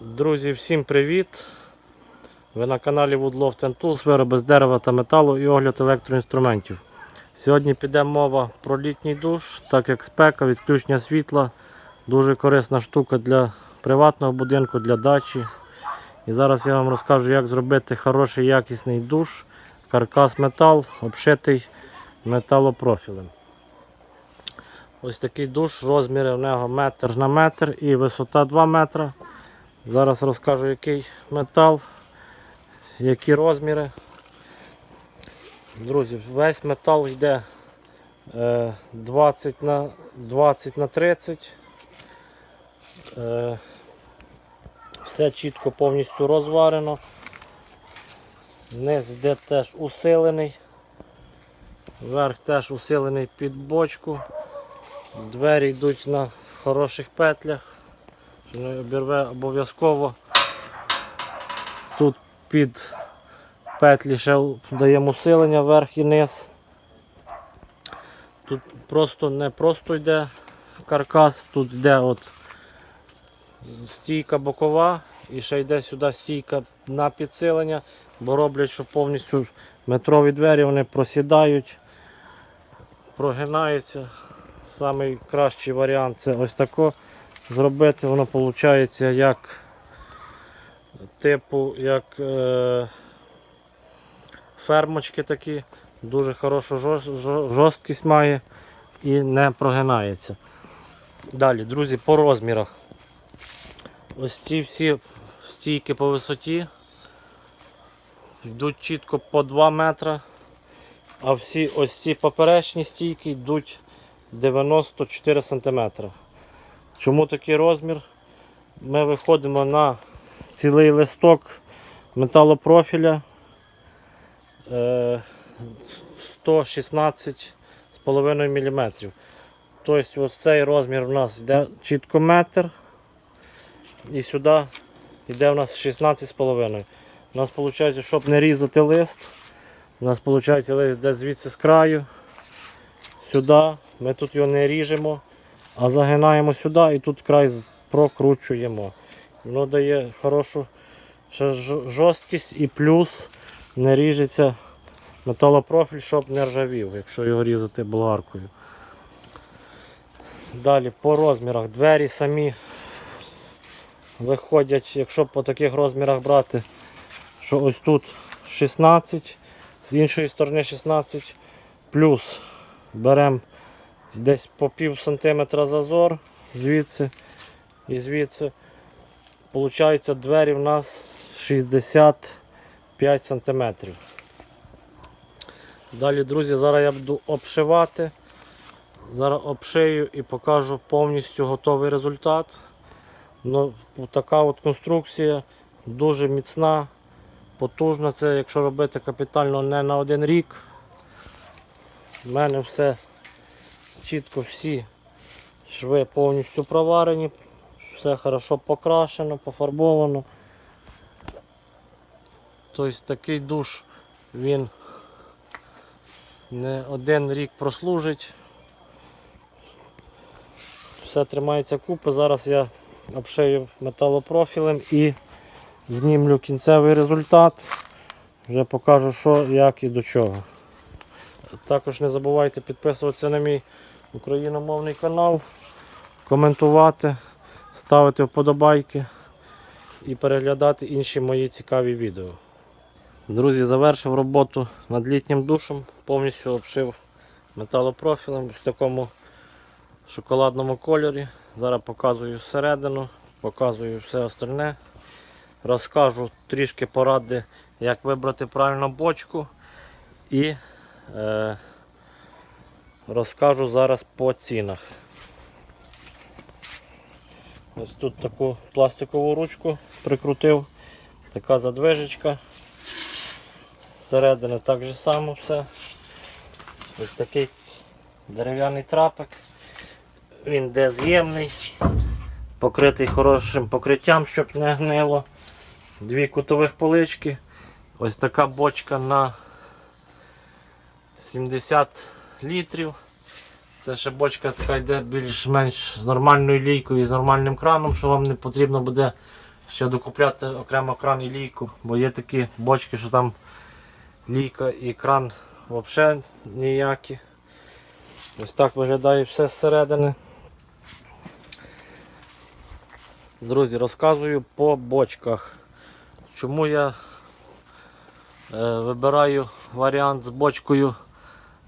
Друзі, всім привіт! Ви на каналі Woodloft and Tools, вироби з дерева та металу і огляд електроінструментів. Сьогодні піде мова про літній душ, так як спека, відключення світла. Дуже корисна штука для приватного будинку, для дачі. І зараз я вам розкажу, як зробити хороший якісний душ, каркас метал, обшитий металопрофілем. Ось такий душ, розміри в нього метр на метр і висота 2 метри. Зараз розкажу, який метал, які розміри. Друзі, весь метал йде е, 20 на 20 на 30. Е, Все чітко повністю розварено. Низ йде теж усилений. Верх теж усилений під бочку. Двері йдуть на хороших петлях що не обірве обов'язково. Тут під петлі ще даємо усилення вверх і низ. Тут просто не просто йде каркас, тут йде от стійка бокова і ще йде сюди стійка на підсилення, бо роблять, що повністю метрові двері вони просідають, прогинаються. Самий кращий варіант це ось тако зробити, воно виходить як типу як е, фермочки такі, дуже хорошу жорст- жорсткість має і не прогинається. Далі, друзі, по розмірах. Ось ці всі стійки по висоті йдуть чітко по 2 метри, а всі ось ці поперечні стійки йдуть 94 сантиметри. Чому такий розмір? Ми виходимо на цілий листок металопрофіля е, 116,5 мм. Тобто ось цей розмір у нас йде чітко метр. І сюди йде у нас 16,5. У нас виходить, щоб не різати лист, у нас виходить лист йде звідси з краю. Сюди ми тут його не ріжемо. А загинаємо сюди і тут край прокручуємо. Воно дає хорошу жорсткість і плюс не ріжеться металопрофіль, щоб не ржавів, якщо його різати болгаркою. Далі по розмірах двері самі виходять, якщо по таких розмірах брати, що ось тут 16, з іншої сторони 16, плюс беремо десь по пів сантиметра зазор звідси і звідси. Получаються двері в нас 65 сантиметрів. Далі, друзі, зараз я буду обшивати. Зараз обшию і покажу повністю готовий результат. Ну, така от конструкція дуже міцна, потужна. Це якщо робити капітально не на один рік. У мене все чітко всі шви повністю проварені, все хорошо покрашено, пофарбовано. Тобто такий душ він не один рік прослужить. Все тримається купи. Зараз я обшию металопрофілем і знімлю кінцевий результат. Вже покажу що, як і до чого. Також не забувайте підписуватися на мій україномовний канал, коментувати, ставити вподобайки і переглядати інші мої цікаві відео. Друзі, завершив роботу над літнім душем, повністю обшив металопрофілем в такому шоколадному кольорі. Зараз показую всередину, показую все остальне. Розкажу трішки поради, як вибрати правильну бочку і е, розкажу зараз по цінах. Ось тут таку пластикову ручку прикрутив, така задвижечка. Зсередини так же само все. Ось такий дерев'яний трапик. Він де з'ємний, покритий хорошим покриттям, щоб не гнило. Дві кутових полички. Ось така бочка на 70 літрів. Це ще бочка така йде більш-менш з нормальною лійкою і з нормальним краном, що вам не потрібно буде ще докупляти окремо кран і лійку, бо є такі бочки, що там лійка і кран взагалі ніякі. Ось так виглядає все зсередини. Друзі, розказую по бочках. Чому я е, вибираю варіант з бочкою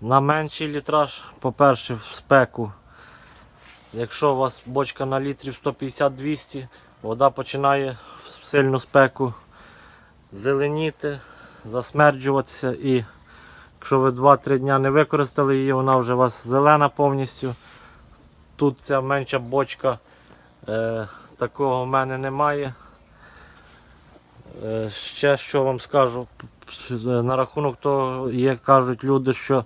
на менший літраж, по-перше, в спеку. Якщо у вас бочка на літрів 150-200, вода починає в сильну спеку зеленіти, засмерджуватися і якщо ви 2-3 дня не використали її, вона вже у вас зелена повністю. Тут ця менша бочка, е, такого в мене немає. Е, ще що вам скажу, п- на рахунок того, є, кажуть люди, що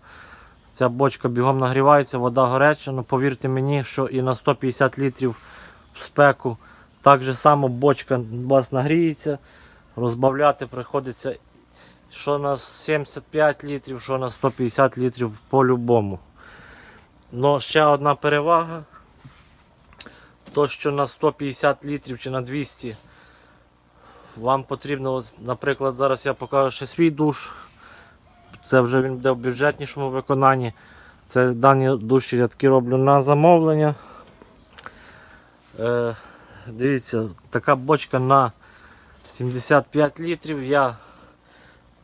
ця бочка бігом нагрівається, вода горяча, ну повірте мені, що і на 150 літрів в спеку так же само бочка у вас нагріється, розбавляти приходиться що на 75 літрів, що на 150 літрів по-любому. Ну, ще одна перевага. То, що на 150 літрів чи на 200 вам потрібно, от, наприклад, зараз я покажу ще свій душ. Це вже він буде в бюджетнішому виконанні. Це дані душі такі роблю на замовлення. Е, дивіться, така бочка на 75 літрів. Я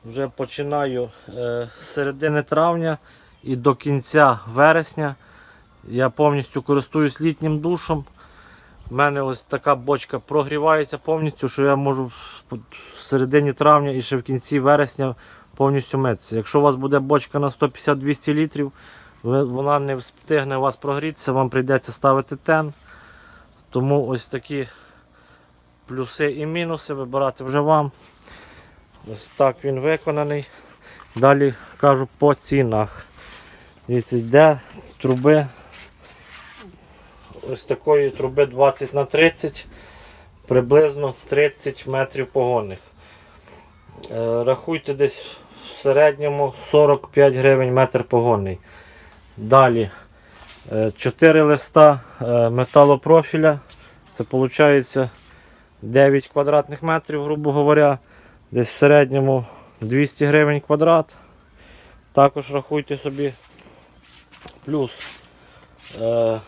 вже починаю е, з середини травня і до кінця вересня. Я повністю користуюсь літнім душом. У мене ось така бочка прогрівається повністю, що я можу в середині травня і ще в кінці вересня повністю митися. Якщо у вас буде бочка на 150-200 літрів, вона не встигне у вас прогрітися, вам прийдеться ставити тен. Тому ось такі плюси і мінуси вибирати вже вам. Ось так він виконаний. Далі кажу по цінах. Дивіться, йде труби. Ось такої труби 20 на 30, приблизно 30 метрів погонних. Е, Рахуйте десь в середньому 45 гривень метр погонний. Далі 4 листа е, металопрофіля. Це виходить 9 квадратних метрів, грубо говоря. Десь в середньому 200 гривень квадрат. Також рахуйте собі. Плюс е,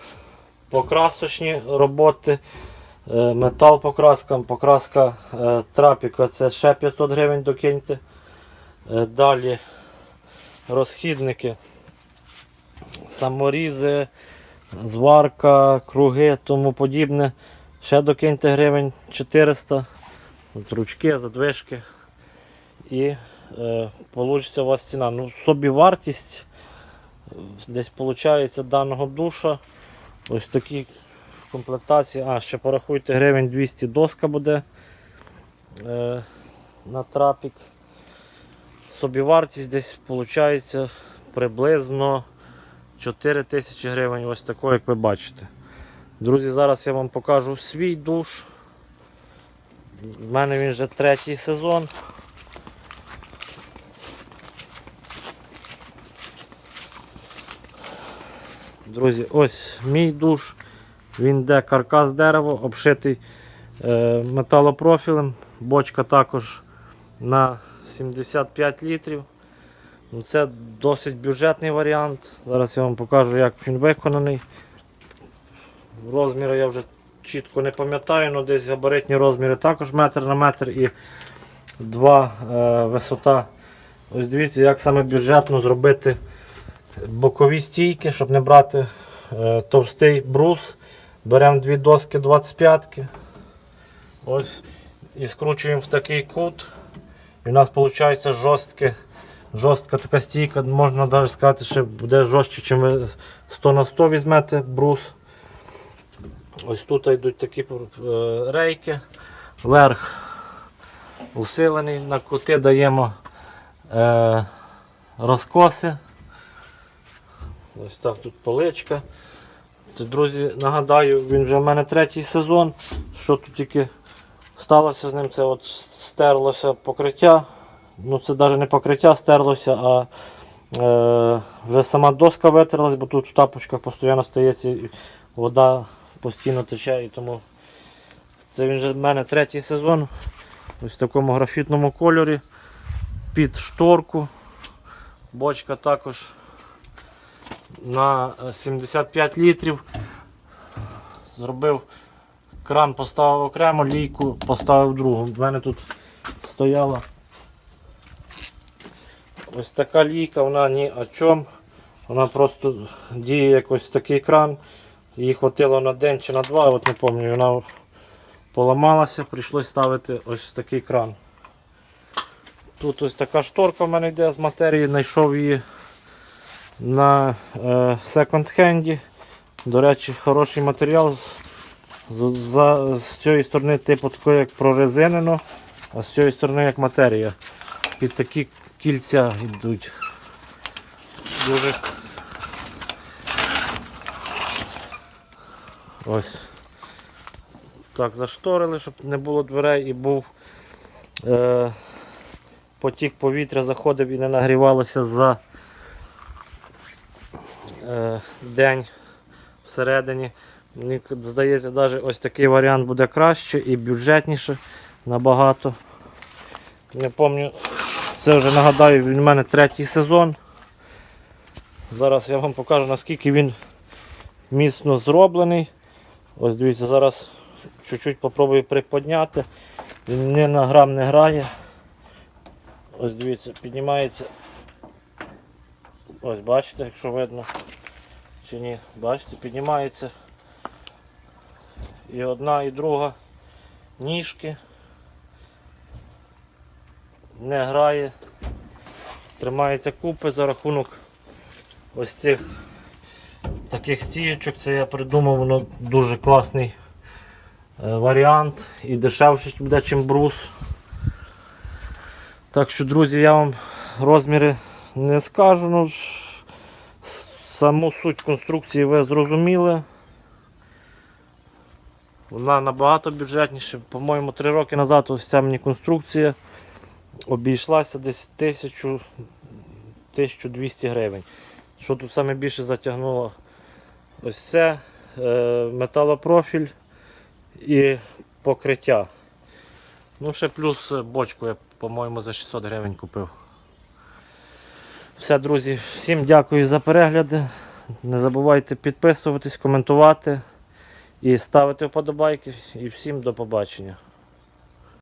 покрасочні роботи, е, метал покраска, покраска е, трапіка це ще 500 гривень докиньте. Е, далі розхідники, саморізи, зварка, круги, тому подібне. Ще докиньте гривень 400. От ручки, задвижки. І е, получиться у вас ціна. Ну, собі вартість десь виходить даного душа. Ось такі комплектації. А, ще порахуйте гривень 200 доска буде е, на трапік. Собівартість десь виходить приблизно 4 тисячі гривень, ось такого, як ви бачите. Друзі, зараз я вам покажу свій душ. У мене він вже третій сезон. Друзі, ось мій душ. Він йде каркас дерева, обшитий е, металопрофілем. Бочка також на 75 літрів. Ну, Це досить бюджетний варіант. Зараз я вам покажу, як він виконаний. Розміри я вже чітко не пам'ятаю, але десь габаритні розміри також метр на метр і 2 е, висота. Ось дивіться, як саме бюджетно зробити бокові стійки, щоб не брати е, товстий брус. Беремо дві доски 25 Ось і скручуємо в такий кут. І у нас виходить жорстке, жорстка така стійка, можна навіть сказати, що буде жорстче, ніж ви 100 на 100 візьмете брус. Ось тут йдуть такі е, рейки. Верх усилений, на кути даємо е, розкоси. Ось так тут поличка. Це, друзі, нагадаю, він вже в мене третій сезон. Що тут тільки сталося з ним, це от стерлося покриття. Ну це навіть не покриття стерлося, а е, вже сама доска витерлась, бо тут в тапочках постійно стається і вода постійно тече і тому Це він вже в мене третій сезон. Ось в такому графітному кольорі. Під шторку. Бочка також на е, 75 літрів. Зробив кран, поставив окремо, лійку поставив другу. У мене тут стояла ось така лійка, вона ні о чому. Вона просто діє як ось такий кран. Її хватило на день чи на два, от не пам'ятаю, вона поламалася, прийшлось ставити ось такий кран. Тут ось така шторка в мене йде з матерії, знайшов її на е, секонд-хенді. До речі, хороший матеріал. З, за, з цієї сторони типу такої як прорезинено, а з цієї сторони як матерія. Під такі кільця йдуть. Дуже ось. Так, зашторили, щоб не було дверей і був е, потік повітря заходив і не нагрівалося за е, день всередині. Мені здається, навіть ось такий варіант буде краще і бюджетніше набагато. Не пам'ятаю, це вже нагадаю, він у мене третій сезон. Зараз я вам покажу наскільки він міцно зроблений. Ось дивіться, зараз чуть-чуть попробую приподняти. Він ні на грам не грає. Ось дивіться, піднімається. Ось бачите, якщо видно чи ні. Бачите, піднімається. І одна, і друга ніжки. Не грає. Тримається купи за рахунок ось цих таких стіючок. Це я придумав, воно дуже класний е, варіант і дешевше буде, ніж брус. Так що, друзі, я вам розміри не скажу. Ну, саму суть конструкції ви зрозуміли. Вона набагато бюджетніша. По-моєму, 3 роки назад ось ця мені конструкція обійшлася десь 1000 1200 гривень. Що тут саме більше затягнуло? Ось це е, металопрофіль і покриття. Ну, ще плюс бочку я, по-моєму, за 600 гривень купив. Все, друзі, всім дякую за перегляди. Не забувайте підписуватись, коментувати і ставити вподобайки. І всім до побачення.